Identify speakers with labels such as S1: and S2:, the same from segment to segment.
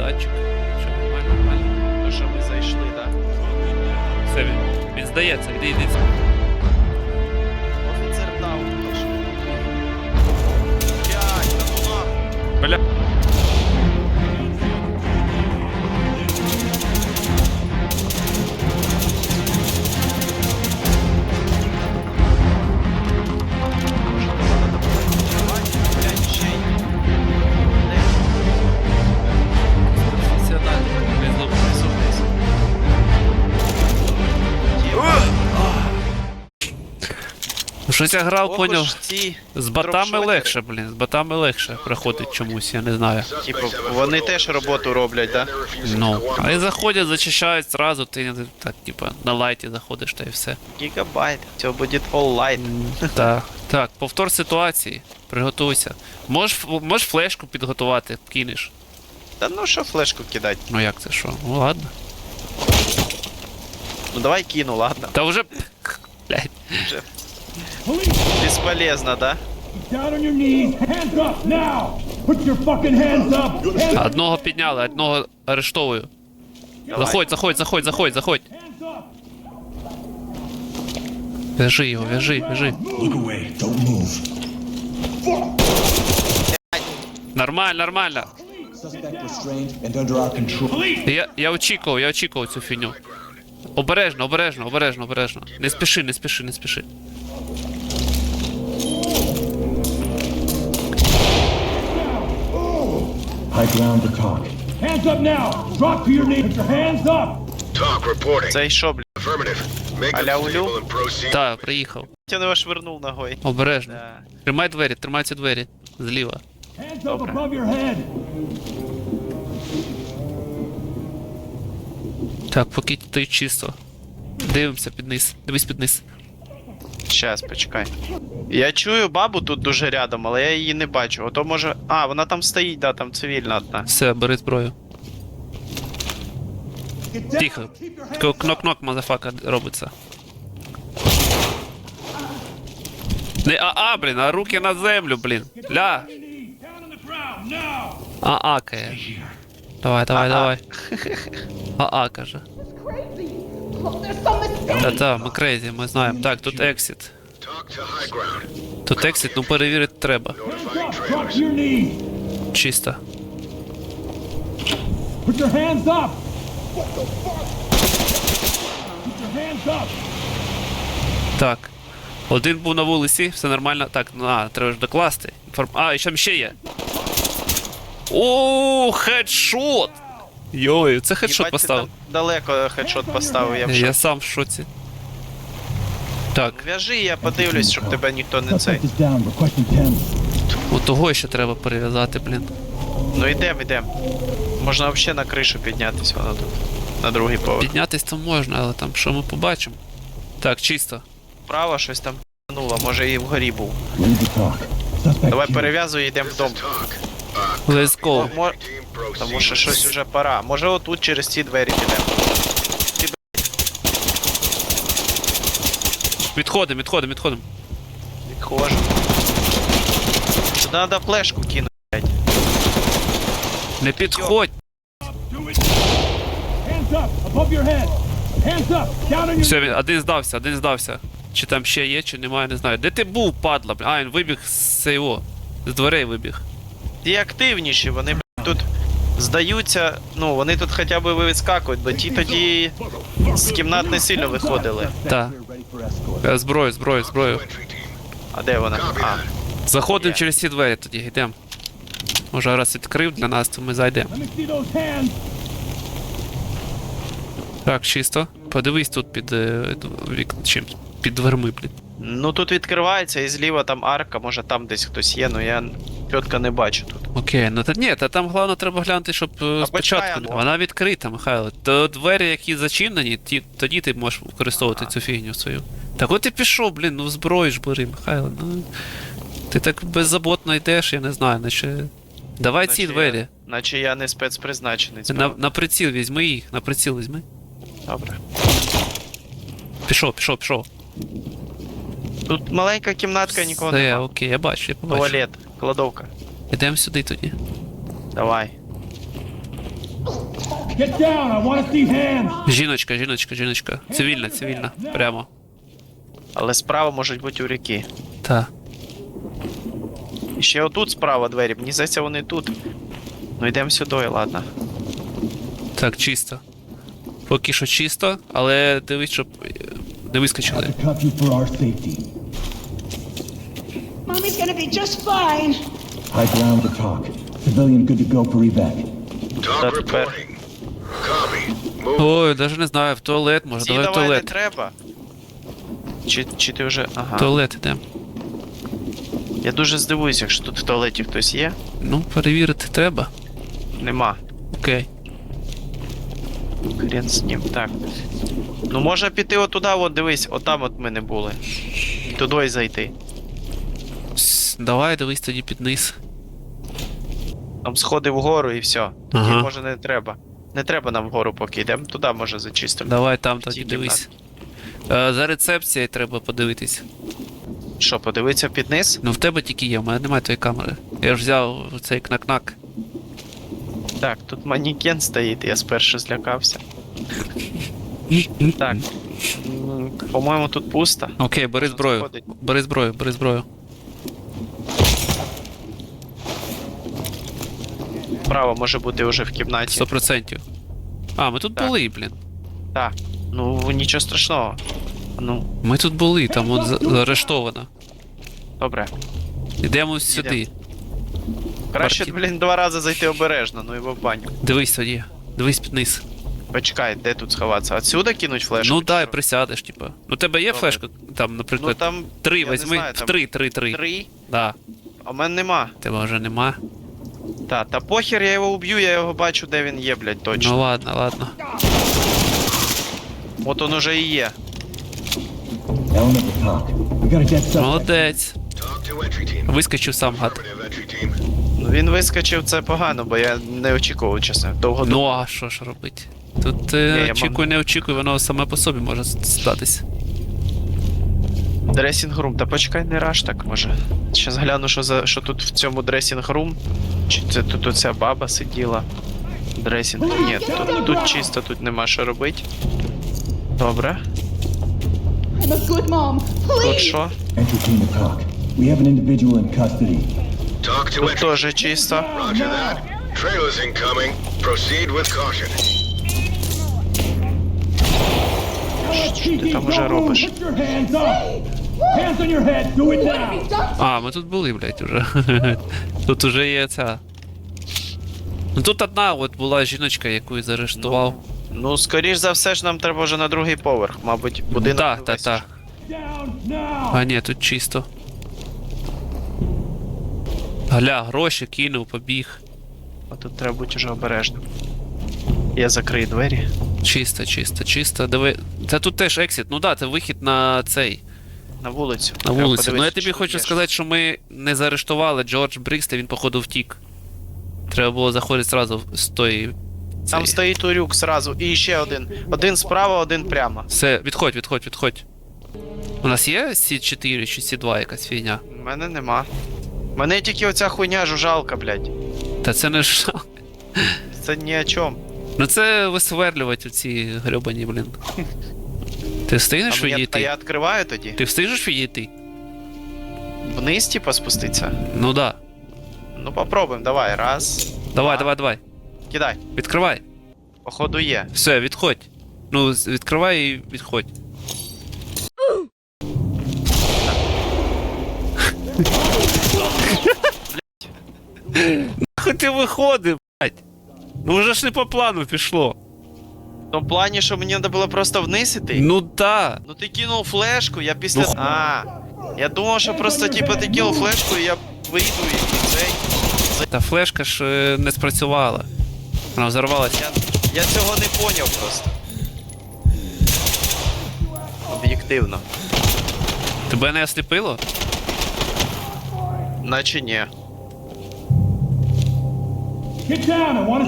S1: датчик. Що нормально, нормально.
S2: То, що ми зайшли, так?
S1: Все, він, він здається, йди, йди.
S2: Офіцер дав, то Блять, та ну нахуй.
S1: Бля. Щось я грав, поняв.
S2: ці,
S1: З ботами
S2: дропшотери.
S1: легше, блін. З ботами легше проходить чомусь, я не знаю.
S2: Типу, вони теж роботу роблять, так?
S1: Ну. А і заходять, зачищають зразу, ти так, типа, на лайті заходиш та і все.
S2: Гігабайт. Все буде all light.
S1: Так. Так, повтор ситуації. Приготуйся. Можеш, можеш флешку підготувати, кинеш.
S2: Та ну що флешку кидать?
S1: Ну як це що? Ну ладно.
S2: Ну давай кину, ладно.
S1: Та вже. Блять.
S2: Вже. Бесполезно, да?
S1: Одного підняли, одного арештовую. Заходь, заходь, заходь, заходь, заходь. Вяжи його, вяжи, вяжи. Нормально, нормально. Я, я очікував, я очікував цю фігню. Обережно, обережно, обережно, обережно. Не спіши, не спіши, не спіши.
S3: High ground to talk. Hands up now! Drop to your knees! Put your hands up!
S4: Talk reporting.
S2: Це що, блядь?
S4: Affirmative. Make
S2: Аля
S4: them
S2: Улю?
S4: stable and proceed.
S1: Так, приїхав.
S2: Я не швирнув ногою.
S1: Обережно.
S2: Да.
S1: Тримай двері, тримай ці двері. Зліва.
S3: Hands up above your head!
S1: Так, поки той чисто. Дивимося під низ. Дивись під низ.
S2: Щас, почекай. Я чую бабу тут дуже рядом, але я її не бачу. Ото може. А, вона там стоїть, да, там цивільна одна.
S1: Все, бери зброю. Тихо. Кнок-кнок, мазафака робиться. Не а-а, блін, а руки на землю, блін. Ля. А-а. Давай, давай, давай. А-а, каже.
S5: Much
S1: Та-та, ми крейзі, ми знаємо. Так, тут ексіт. Тут ексіт, ну перевірити треба. Чисто.
S3: Put your hands up! What the fuck? Put your hands up!
S1: Так. Один був на вулиці, все нормально. Так, ну а, треба ж докласти. Інформ... А, і що там ще є. О, хедшот! Йой, це хедшот
S2: Їбать, ти
S1: поставив.
S2: там Далеко хедшот поставив, я в
S1: Я
S2: шоці.
S1: сам в шоці. Так,
S2: В'яжи, я подивлюсь, щоб тебе ніхто не цей.
S3: Suspect is down, requesting TEMS.
S1: от того ще треба перев'язати, блін.
S2: Ну йдем, йдем. Можна взагалі на кришу піднятися, воно тут. На другий поверх.
S1: Піднятись то можна, але там що ми побачимо. Так, чисто.
S2: Право щось там нуло, може і вгорі був.
S3: Ready to talk. Suspect
S2: Давай
S3: killed.
S2: перев'язуй і йдемо в
S1: go.
S2: Мо- Тому що щось уже пора. Може отут через ці двері підемо.
S1: Відходимо, відходимо, відходимо.
S2: Відходжу. Сюди треба флешку кинути, блядь.
S1: Не підходь.
S3: Hands up! Above your head! Hands up! Down on your
S1: Все, він один здався, один здався. Чи там ще є, чи немає, не знаю. Де ти був, падла? блін? А, він вибіг з його. З дверей вибіг.
S2: Ті активніші, вони блядь, тут здаються. Ну, вони тут хоча б вискакують, бо ті тоді з кімнат не сильно виходили.
S1: Так. Е, Зброю, зброю, зброю.
S2: А де вона? А,
S1: Заходимо
S2: Є.
S1: через ці двері тоді, йдемо. Може, раз відкрив для нас, то ми зайдемо. Так, чисто. Подивись тут під е, вік... чим? Під дверми, блін.
S2: ну тут відкривається і зліва там арка, може там десь хтось є, ну я чітко не бачу тут.
S1: Окей, ну та ні, та там головне треба глянути, щоб е, спочатку.
S2: ну.
S1: Вона відкрита, Михайло. То двері, які зачинені, ті, тоді ти можеш використовувати цю фігню свою. Так от ти пішов, блін, ну зброю ж бери, Михайло. Ну, ти так беззаботно йдеш, я не знаю, наче. Давай ці
S2: Наче
S1: двері.
S2: Я, наче я не спецпризначений.
S1: На, на приціл візьми їх, на приціл візьми.
S2: Добре.
S1: Пішов, пішов, пішов.
S2: Тут маленька кімнатка, нікого
S1: Все,
S2: нема.
S1: окей, я бачу, я побачу.
S2: Туалет, кладовка.
S1: Ідемо сюди тоді.
S2: Давай.
S3: Get down. I want to see hands.
S1: Жіночка, жіночка, жіночка. Цивільна, цивільна. Прямо.
S2: Але справа можуть бути у ріки.
S1: Та.
S2: І ще отут справа двері. Мені здається, вони тут. Ну йдемо сюди, ладно.
S1: Так, чисто. Поки що чисто, але дивись, щоб е, не вискочили.
S3: To you for our safety.
S5: Mommy's gonna be just fine.
S3: High ground to talk. Civilian good to go for evac.
S4: Talk
S2: That's
S4: reporting. Copy. Move.
S1: Ой, навіть не знаю, в туалет, може,
S2: Ці
S1: давай в
S2: давай не
S1: туалет.
S2: треба. Чи, чи ти вже. Ага.
S1: В туалет ідемо.
S2: Я дуже здивуюся, якщо тут в туалеті хтось є.
S1: Ну, перевірити треба.
S2: Нема.
S1: Окей.
S2: Хрен з ним. Так. Ну може піти отуди, от дивись, отам от ми не були. Туди й зайти.
S1: Давай, дивись тоді під низ.
S2: Там сходи вгору і все. Тоді
S1: Ага.
S2: може не треба. Не треба нам вгору поки йдемо, туди може зачистимо.
S1: Давай там тоді дивись. Е, за рецепцією треба подивитись.
S2: Що, подивитися під низ?
S1: Ну в тебе тільки є, у мене немає твоєї камери. Я ж взяв цей кнак-кнак.
S2: Так, тут манікен стоїть, я спершу злякався. Так. По-моєму, тут пусто.
S1: Окей, бери зброю. Бери зброю, бери зброю.
S2: Право може бути вже в кімнаті.
S1: 100%. А, ми тут
S2: Так.
S1: були, блін.
S2: Так. Ну, нічого страшного. Ну,
S1: Ми тут були, там от за- заарештовано.
S2: добре.
S1: Йдемо сюди.
S2: Краще,
S1: Марті-
S2: блін, два рази зайти обережно, ну і в баню.
S1: Дивись тоді. Дивись під низ.
S2: Почекай, де тут сховатися? Отсюда кинуть флешку?
S1: Ну дай, присядеш, типа. Ну тебе є
S2: Добре.
S1: флешка, там,
S2: Ну
S1: наприклад,
S2: там.
S1: три
S2: я не
S1: візьми.
S2: знаю,
S1: В
S2: там
S1: три, три, три.
S2: Три?
S1: Да.
S2: А в мене нема.
S1: Тебе вже нема.
S2: Та, та похер, я його уб'ю, я його бачу, де він є, блядь, точно.
S1: Ну ладно, ладно.
S2: От он уже і є.
S3: Element talk. We dead.
S1: Молодець. Вискочив сам гад.
S2: Ну він вискочив, це погано, бо я не очікував, чесно. Довго
S1: Ну а що ж робити? Тут е,
S2: Ні, я
S1: очікуй, не очікуй, воно саме по собі може статись.
S2: Дресінг-рум, та почекай, не раш так може. Щас гляну, що за що тут в цьому дресінг-рум. Чи це тут оця баба сиділа? Дресінг. Ні, тут, тут чисто, тут нема що робити. Добре. Тут що? Тут теж чисто.
S4: Roger that. Trailers incoming. Proceed with caution.
S2: Що ти там уже робиш?
S3: Put your hands on your head. Do it now.
S1: А, ми тут були, блядь, уже. тут уже є ця. Ну тут одна от була жіночка, яку я заарештував.
S2: Ну, скоріш за все ж нам треба вже на другий поверх, мабуть, будинок.
S1: Так,
S2: не
S1: так,
S2: весь
S1: так.
S3: Down now.
S1: А ні, тут чисто. Гля, гроші кинув, побіг.
S2: А тут треба бути вже обережним. Я закрию двері.
S1: Чисто, чисто, чисто. Диви. Та тут теж ексіт. Ну да, це вихід на цей.
S2: На вулицю.
S1: На
S2: Треба
S1: вулицю. Ну я
S2: подивитися,
S1: тобі хочу
S2: є.
S1: сказати, що ми не заарештували Джордж Брікста, він походу втік. Треба було заходити зразу з тої.
S2: Там
S1: цієї.
S2: стоїть урюк зразу. І ще один. Один справа, один прямо.
S1: Все, відходь, відходь, відходь. У нас є С4 чи С2 якась фігня?
S2: У мене нема. Мене тільки оця хуйня жужалка, блядь.
S1: Та це не ж.
S2: Це ні о чому.
S1: Ну це висверлювати оці гребані, блін. Ти
S2: А,
S1: встигнеш
S2: мені, а
S1: відійти?
S2: я відкриваю тоді.
S1: Ти встигнеш відійти?
S2: Вниз, типа, спуститься.
S1: Ну да.
S2: Ну попробуємо, давай. Раз.
S1: Давай, давай, давай.
S2: Кидай.
S1: Відкривай.
S2: Походу є.
S1: Все, відходь. Ну, з- відкривай і відходь. Нахуй ти виходи, блядь. Ну вже ж не по плану пішло.
S2: В тому плані, що мені треба було просто вниз іти.
S1: Ну та.
S2: Ну ти кинув флешку, я після.
S1: Ну,
S2: А. Я думав, що просто типа ти кинув флешку і я вийду і цей.
S1: Та флешка ж е, не спрацювала. Вона взорвалася.
S2: Я, я цього не поняв просто. Об'єктивно.
S1: Тебе не осліпило?
S2: Наче ні.
S3: Get down. I want to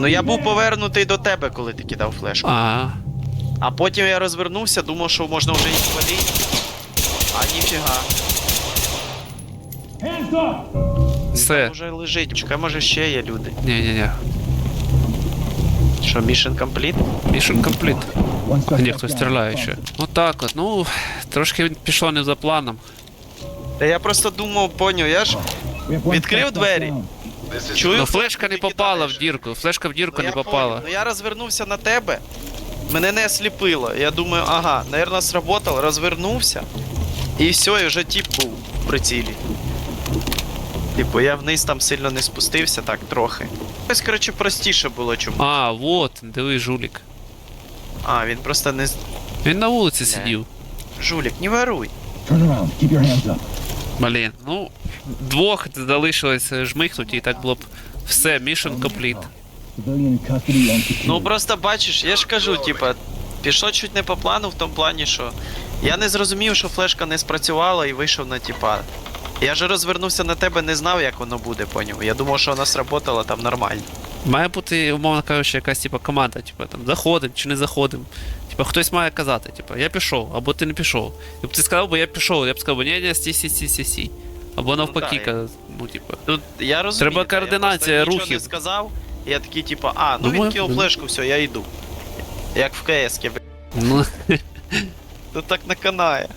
S2: Ну я був повернутий до тебе, коли ти кидав флешку.
S1: А,
S2: А потім я розвернувся, думав, що можна вже їх валити. А ніфіга.
S1: Все.
S2: Вже лежить. Чекай, може ще є люди.
S1: Ні-ні-ні.
S2: Що, mission complete?
S1: Mission complete. А ні, хтось стріляє ще. Отак от. Ну, трошки пішло не за планом.
S2: Та я просто думав, поняв, я ж Відкрив двері. Чую.
S1: Ну флешка не попала в дірку. Флешка в дірку
S2: Ну,
S1: не попала.
S2: Ну я розвернувся на тебе. Мене не осліпило. Я думаю, ага, наверное, сработало, розвернувся. І все, і вже тип був в прицілі. Типу, я вниз там сильно не спустився, так трохи. Ось, коротше, простіше було чому.
S1: А, вот, диви, жулік.
S2: А, він просто не. з-
S1: Він на вулиці сидів.
S2: Жулік, не воруй.
S3: Turn around. Keep your hands up.
S1: Блін, ну, двох залишилось жмихнути, і так було б все, mission complete.
S2: Ну просто бачиш, я ж кажу, типа, пішло чуть не по плану в тому плані, що я не зрозумів, що флешка не спрацювала і вийшов на типа. Я же розвернувся на тебе, не знав, як воно буде, поняв. Я думав, що вона сработала там нормально.
S1: Має бути, умовно кажучи, якась типа команда, типа там заходимо чи не заходимо. Типа хтось має казати, типа, я пішов, або ти не пішов. Якби ти сказав, бо я пішов, я б сказав, ні, ні, стій, стій, стій, стій, стій. Або навпаки,
S2: да,
S1: ка- ну, типа.
S2: Тут я розумію.
S1: Треба координація
S2: я
S1: рухів.
S2: не сказав. Я такий, типа, а, ну
S1: ну
S2: він
S1: ну.
S2: флешку, все, я йду. Як в КС,
S1: Ну,
S2: Тут так наканає.